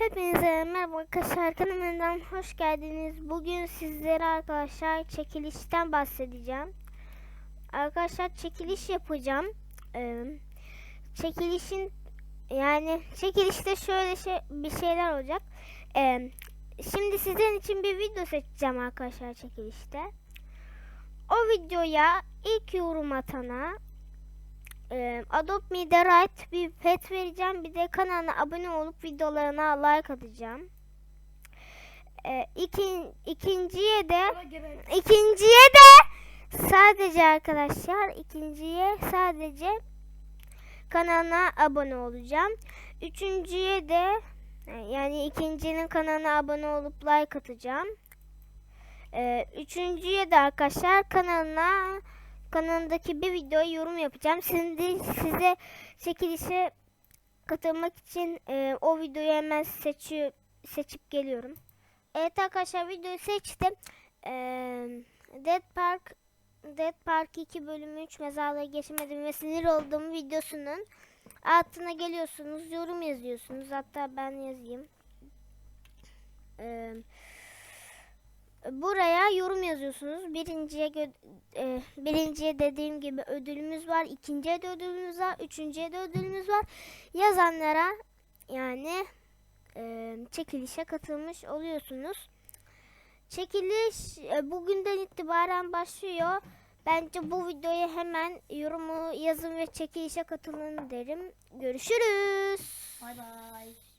Hepinize merhaba arkadaşlar kanalımdan hoş geldiniz. Bugün sizlere arkadaşlar çekilişten bahsedeceğim. Arkadaşlar çekiliş yapacağım. Ee, çekilişin yani çekilişte şöyle şey, bir şeyler olacak. Ee, şimdi sizin için bir video seçeceğim arkadaşlar çekilişte. O videoya ilk yorum atana e, Adopt Me The Right bir pet vereceğim. Bir de kanalına abone olup videolarına like atacağım. E, ikin, ikinciye de ikinciye de sadece arkadaşlar ikinciye sadece kanalına abone olacağım. Üçüncüye de yani ikincinin kanalına abone olup like atacağım. E, üçüncüye de arkadaşlar kanalına kanalındaki bir videoya yorum yapacağım. Şimdi size çekilişe katılmak için e, o videoyu hemen seçiyor, seçip geliyorum. Evet arkadaşlar videoyu seçtim. E, Dead Park Dead Park 2 bölümü 3 mezarlığı geçmedim ve sinir olduğum videosunun altına geliyorsunuz. Yorum yazıyorsunuz. Hatta ben yazayım. Eee Buraya yorum yazıyorsunuz. Birinciye e, birinciye dediğim gibi ödülümüz var. İkinciye de ödülümüz var. Üçüncüye de ödülümüz var. Yazanlara yani e, çekilişe katılmış oluyorsunuz. Çekiliş e, bugünden itibaren başlıyor. Bence bu videoya hemen yorumu yazın ve çekilişe katılın derim. Görüşürüz. Bay bay.